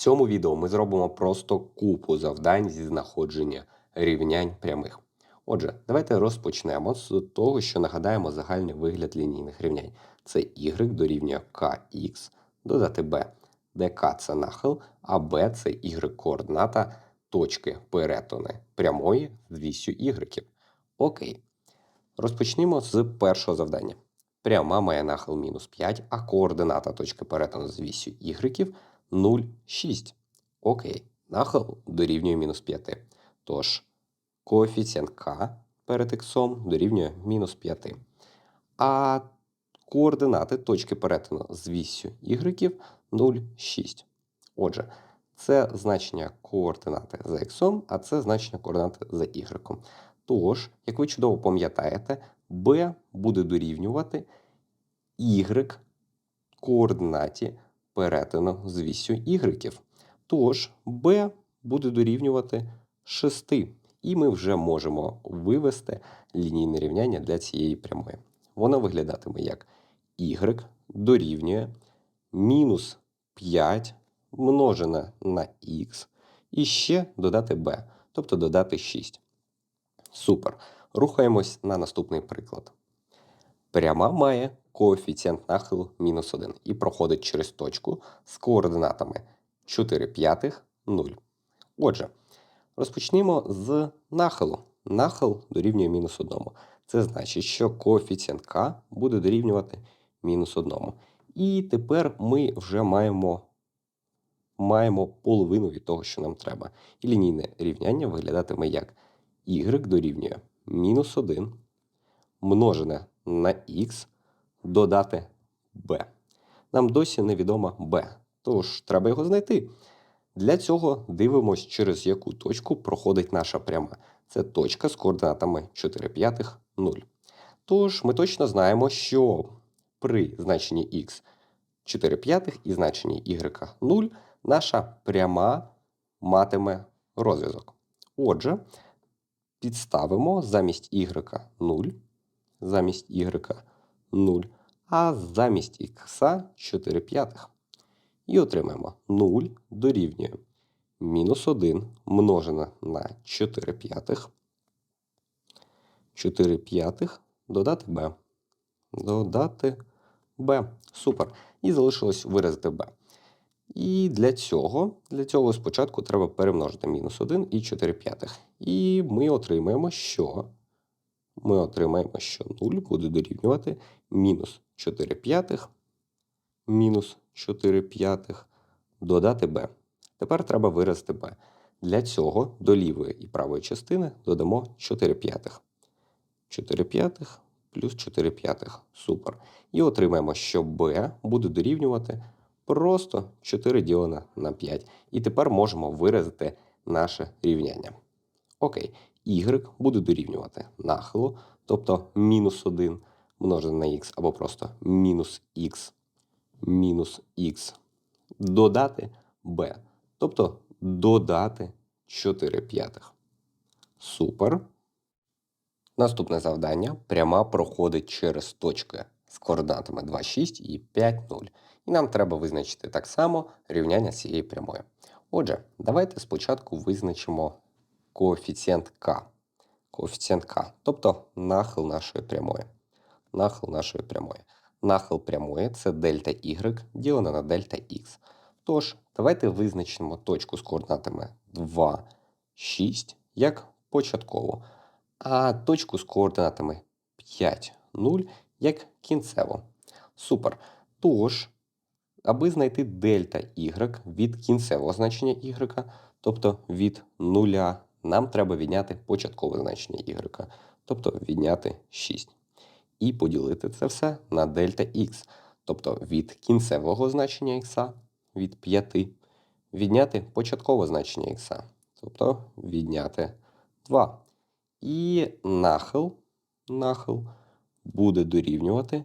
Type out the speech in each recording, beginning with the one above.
цьому відео ми зробимо просто купу завдань зі знаходження рівнянь прямих. Отже, давайте розпочнемо з того, що нагадаємо загальний вигляд лінійних рівнянь. Це y дорівнює kx, додати b, де k – це нахил, а b – це y координата точки перетину прямої з вісю y. Окей. Розпочнімо з першого завдання. Пряма має нахил мінус 5, а координата точки перетину з вісю y 0,6. Окей, нахил дорівнює мінус 5. Тож коефіцієнт k перед х дорівнює мінус 5. А координати точки перетину з вісю y 0,6. Отже, це значення координати за х, а це значення координати за y. Тож, як ви чудово пам'ятаєте, b буде дорівнювати y координаті перетину з вісю y. Тож b буде дорівнювати 6. І ми вже можемо вивести лінійне рівняння для цієї прямої. Воно виглядатиме як y дорівнює мінус 5 множене на х і ще додати b, тобто додати 6. Супер. Рухаємось на наступний приклад. Пряма має коефіцієнт нахилу мінус 1 і проходить через точку з координатами 4 п'ятих 0. Отже, розпочнімо з нахилу. Нахил дорівнює мінус 1. Це значить, що коефіцієнт k буде дорівнювати мінус 1. І тепер ми вже маємо маємо половину від того, що нам треба. І лінійне рівняння виглядатиме як y дорівнює мінус 1 множене на х додати b. Нам досі невідомо b, тож треба його знайти. Для цього дивимось, через яку точку проходить наша пряма. Це точка з координатами 4 п'ятих 0. Тож ми точно знаємо, що при значенні х 4 п'ятих і значенні y 0 наша пряма матиме розв'язок. Отже, підставимо замість y 0, замість y 0, а замість х 4 п'ятих. І отримаємо 0 дорівнює мінус 1 множене на 4 п'ятих. 4 п'ятих додати b. Додати b. Супер. І залишилось виразити b. І для цього для цього спочатку треба перемножити мінус 1 і 4 п'ятих. І ми отримаємо, що ми отримаємо, що 0 буде дорівнювати мінус 4 п'ятих, мінус 4 п'ятих, додати b. Тепер треба виразити b. Для цього до лівої і правої частини додамо 4 п'ятих. 4 п'ятих плюс 4 п'ятих. Супер. І отримаємо, що b буде дорівнювати просто 4 ділено на 5. І тепер можемо виразити наше рівняння. Окей, y буде дорівнювати нахилу, тобто мінус 1 множене на х або просто мінус х мінус х додати b, тобто додати 4 п'ятих. Супер. Наступне завдання. Пряма проходить через точки з координатами 2,6 і 5,0. І нам треба визначити так само рівняння цієї прямої. Отже, давайте спочатку визначимо коефіцієнт k. Коефіцієнт k, тобто нахил нашої прямої. Нахил нашої прямої. Нахил прямої це дельта y ділено на дельта x. Тож, давайте визначимо точку з координатами 2, 6 як початкову, а точку з координатами 5, 0 як кінцеву. Супер. Тож, аби знайти дельта y від кінцевого значення y, тобто від 0, нам треба відняти початкове значення y, тобто відняти 6. І поділити це все на дельта x, тобто від кінцевого значення х від 5, відняти початкове значення х, тобто відняти 2. І нахил, нахил буде дорівнювати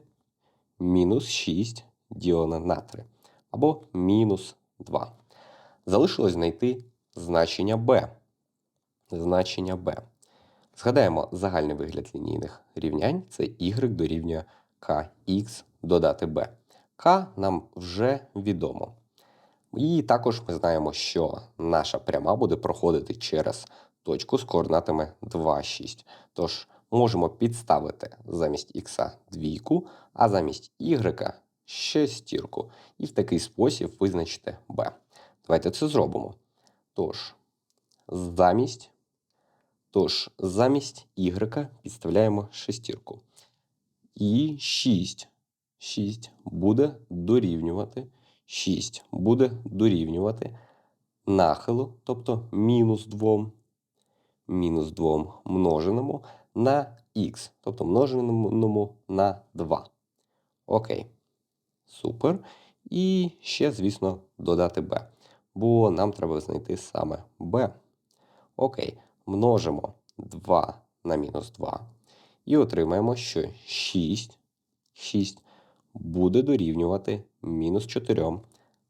мінус 6 ділене на 3, або мінус 2. Залишилось знайти значення b. Значення b. Згадаємо загальний вигляд лінійних рівнянь це y дорівнює kx додати b. k нам вже відомо. І також ми знаємо, що наша пряма буде проходити через точку з координатами 2, 6. Тож можемо підставити замість х двійку, а замість y шестірку. І в такий спосіб визначити b. Давайте це зробимо. Тож, замість, тож, замість y підставляємо шестірку. І 6. 6 буде дорівнювати. 6 буде дорівнювати нахилу, тобто мінус 2, мінус 2 множеному на х, тобто множеному на 2. Окей. Супер. І ще, звісно, додати b. Бо нам треба знайти саме b. Окей. Множимо 2 на мінус 2. І отримаємо, що 6, 6 буде дорівнювати мінус 4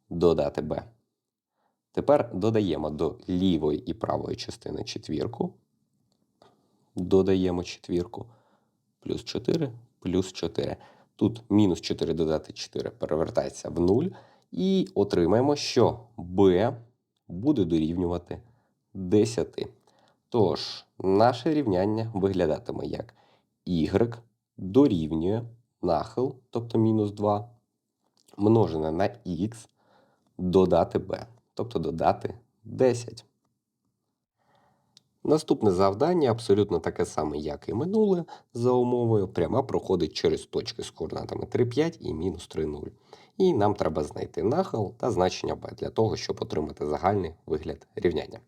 додати b. Тепер додаємо до лівої і правої частини четвірку. Додаємо четвірку. Плюс 4, плюс 4. Тут мінус 4 додати 4 перевертається в 0. І отримаємо, що b буде дорівнювати 10. Тож, наше рівняння виглядатиме як y дорівнює нахил, тобто мінус 2, множене на х, додати b, тобто додати 10. Наступне завдання абсолютно таке саме, як і минуле, за умовою, пряма проходить через точки з координатами 3, 5 і мінус 3, 0. І нам треба знайти нахил та значення b для того, щоб отримати загальний вигляд рівняння.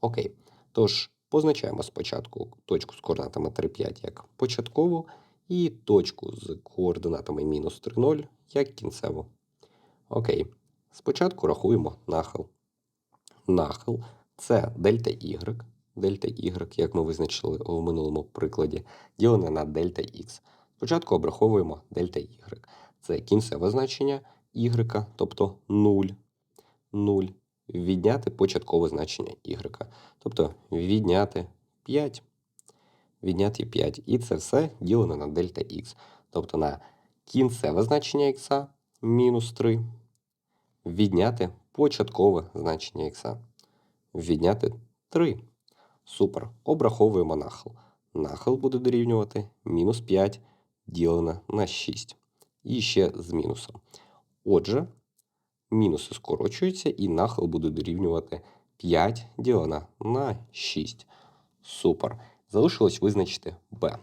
Окей. Тож, позначаємо спочатку точку з координатами 3, 5 як початкову, і точку з координатами мінус 3, 0 як кінцеву. Окей. Спочатку рахуємо нахил. Нахил це дельта y дельта y, як ми визначили в минулому прикладі, ділене на дельта x. Спочатку обраховуємо дельта y. Це кінцеве значення y, тобто 0. 0. Відняти початкове значення y. Тобто відняти 5. Відняти 5. І це все ділене на дельта x. Тобто на кінцеве значення х мінус 3. Відняти початкове значення х. Відняти 3. Супер. Обраховуємо нахил. Нахил буде дорівнювати мінус 5 ділене на 6. І ще з мінусом. Отже, мінуси скорочуються, і нахил буде дорівнювати 5 ділене на 6. Супер. Залишилось визначити b.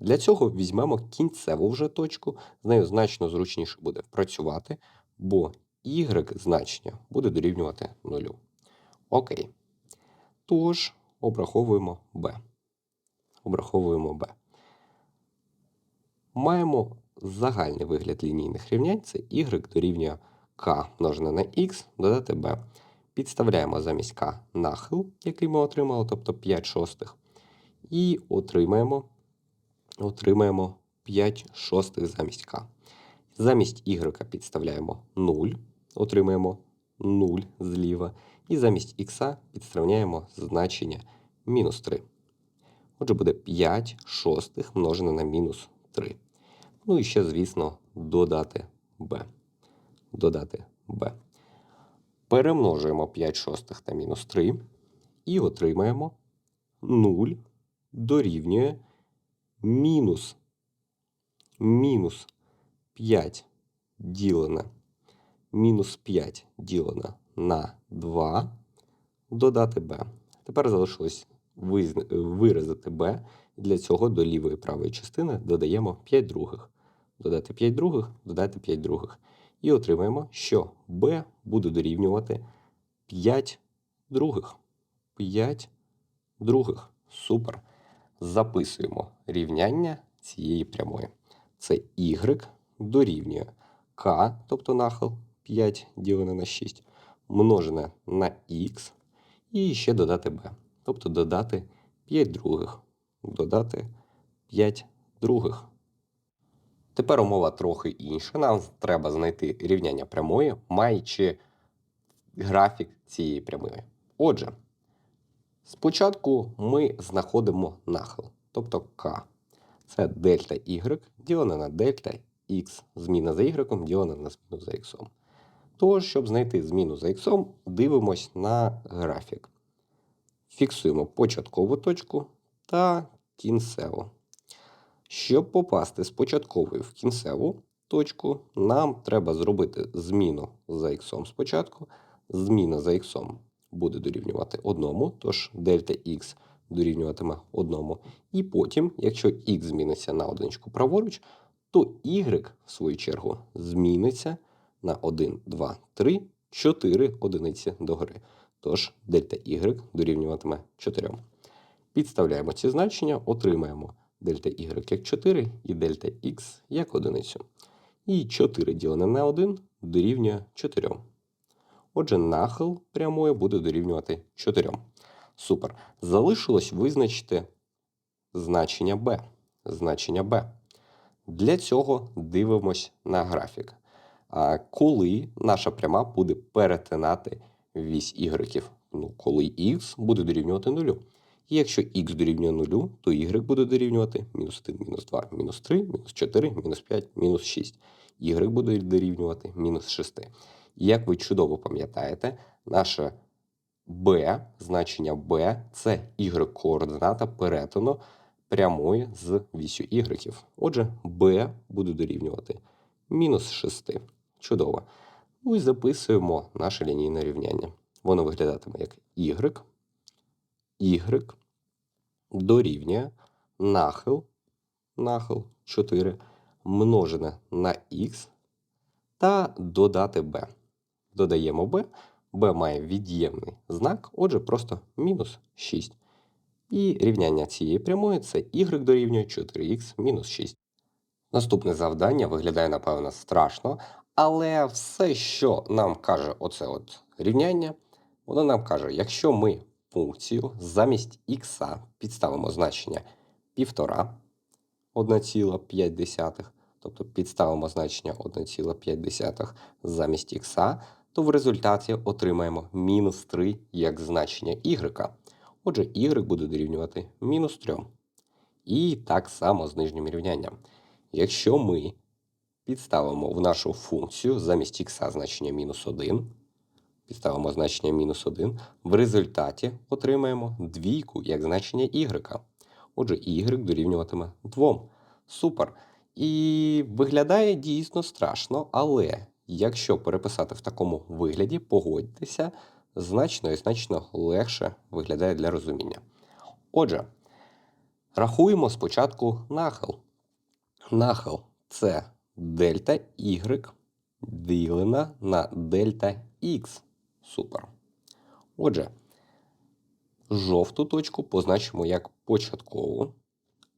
Для цього візьмемо кінцеву вже точку, з нею значно зручніше буде працювати, бо y значення буде дорівнювати 0. Окей. Тож, обраховуємо b. Обраховуємо b. Маємо загальний вигляд лінійних рівнянь. Це y дорівнює k множене на x, додати b. Підставляємо замість k нахил, який ми отримали, тобто 5 шостих. І отримаємо отримаємо 5 шостих замість k. Замість y підставляємо 0, отримаємо 0 зліва. І замість х підставляємо значення мінус 3. Отже, буде 5 шостих множене на мінус 3. Ну і ще, звісно, додати b. Додати b. Перемножуємо 5 шостих та мінус 3 і отримаємо 0 дорівнює мінус мінус 5 ділене мінус 5 ділене на 2 додати b. Тепер залишилось виразити b. Для цього до лівої правої частини додаємо 5 других. Додати 5 других, додати 5 других. І отримаємо, що b буде дорівнювати 5 других. 5 других. Супер. Записуємо рівняння цієї прямої. Це y дорівнює k, тобто нахил 5 ділене на 6, множене на х, і ще додати b. Тобто додати 5 других. Додати 5 других. Тепер умова трохи інша. Нам треба знайти рівняння прямої, маючи графік цієї прямої. Отже, спочатку ми знаходимо нахил, тобто k. Це дельта y ділене на дельта x, зміна за y ділена на зміну за x. Тож, щоб знайти зміну за х, дивимось на графік. Фіксуємо початкову точку та кінцеву. Щоб попасти з початкової в кінцеву точку, нам треба зробити зміну за х спочатку. Зміна за х буде дорівнювати 1, тож дельта х дорівнюватиме 1. І потім, якщо х зміниться на одиничку праворуч, то y, в свою чергу, зміниться на 1, 2, 3, 4 одиниці догори. Тож дельта y дорівнюватиме 4. Підставляємо ці значення, отримаємо дельта y як 4 і дельта x як одиницю. І 4 ділене на 1 дорівнює 4. Отже, нахил прямої буде дорівнювати 4. Супер. Залишилось визначити значення b. Значення b. Для цього дивимось на графік. А коли наша пряма буде перетинати вісь y? Ну, коли x буде дорівнювати 0. І якщо x дорівнює 0, то y буде дорівнювати мінус 1, мінус 2, мінус 3, мінус 4, мінус 5, мінус 6. y буде дорівнювати мінус 6. І як ви чудово пам'ятаєте, наше b, значення b – це y-координата перетину прямої з вісю y. Отже, b буде дорівнювати мінус 6. Чудово. Ну і записуємо наше лінійне рівняння. Воно виглядатиме як y, y дорівнює нахил, нахил 4 множене на х та додати b. Додаємо b, b має від'ємний знак, отже, просто мінус 6. І рівняння цієї прямої це y дорівнює 4х мінус 6. Наступне завдання виглядає, напевно, страшно, але все, що нам каже оце от рівняння, воно нам каже, якщо ми функцію замість х підставимо значення 1,5, 1,5, тобто підставимо значення 1,5 замість х, то в результаті отримаємо мінус 3 як значення y. Отже, y буде дорівнювати мінус 3. І так само з нижнім рівнянням. Якщо ми підставимо в нашу функцію замість х значення мінус 1, підставимо значення мінус 1, в результаті отримаємо двійку як значення y. Отже, y дорівнюватиме 2. Супер. І виглядає дійсно страшно, але якщо переписати в такому вигляді, погодьтеся, значно і значно легше виглядає для розуміння. Отже, рахуємо спочатку нахил. Нахил це дельта y ділена на дельта х. Супер. Отже, жовту точку позначимо як початкову,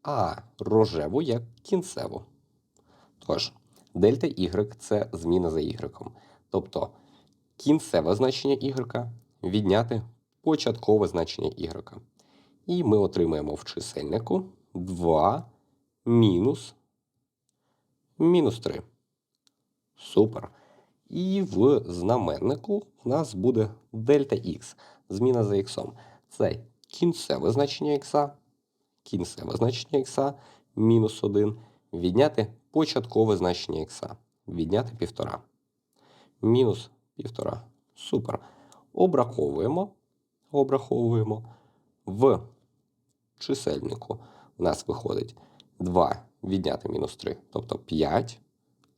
а рожеву як кінцеву. Тож, дельта y це зміна за y. Тобто кінцеве значення y відняти початкове значення y. І ми отримаємо в чисельнику 2 мінус мінус 3. Супер. І в знаменнику в нас буде дельта х. Зміна за х. Це кінцеве значення х, кінцеве значення х мінус 1. Відняти початкове значення х. Відняти 1,5. Мінус 1,5. Супер. Обраховуємо. Обраховуємо. В чисельнику у нас виходить 2 відняти мінус 3, тобто 5.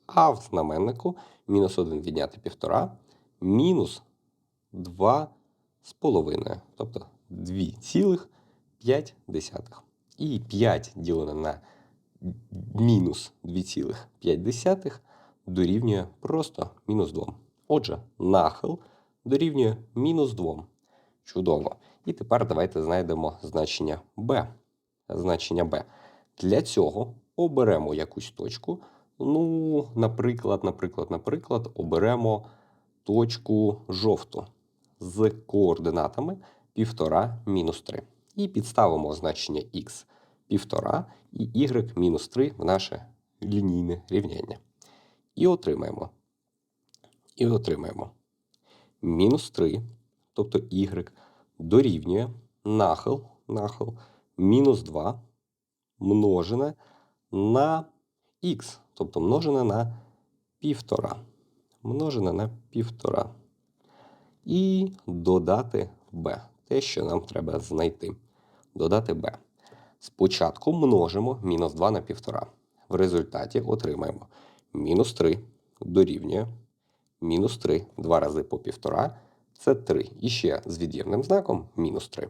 А в знаменнику мінус 1 відняти 1,5, мінус 2 з половиною, тобто 2,5. І 5 ділене на мінус 2,5 дорівнює просто мінус 2. Отже, нахил дорівнює мінус 2. Чудово. І тепер давайте знайдемо значення b. Значення b. Для цього оберемо якусь точку. Ну, наприклад, наприклад, наприклад, оберемо точку жовту з координатами 1,5 мінус 3. І підставимо значення х 1,5 і y мінус 3 в наше лінійне рівняння. І отримаємо. І отримаємо мінус 3, тобто y дорівнює нахил, нахил мінус 2 множене на х, тобто множене на 1,5. множене на 1,5. І додати b. Те, що нам треба знайти. Додати b. Спочатку множимо мінус 2 на 1,5. В результаті отримаємо мінус 3 дорівнює мінус 3. 2 рази по 1,5 – це 3. І ще з від'ємним знаком мінус 3.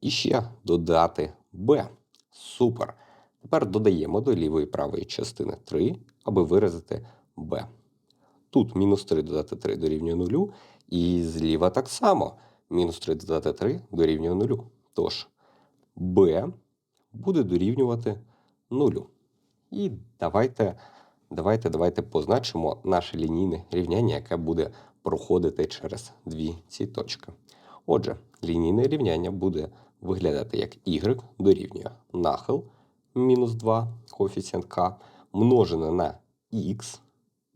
І ще додати b. Супер. Тепер додаємо до лівої правої частини 3, аби виразити b. Тут мінус 3 додати 3 дорівнює 0, і зліва так само. Мінус 3 додати 3 дорівнює 0. Тож b буде дорівнювати 0. І давайте, давайте, давайте позначимо наше лінійне рівняння, яке буде проходити через дві ці точки. Отже, лінійне рівняння буде виглядати як y дорівнює нахил мінус 2 коефіцієнт k множене на x,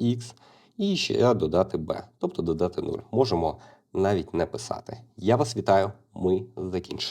x і ще додати b, тобто додати 0. Можемо навіть не писати. Я вас вітаю, ми закінчили.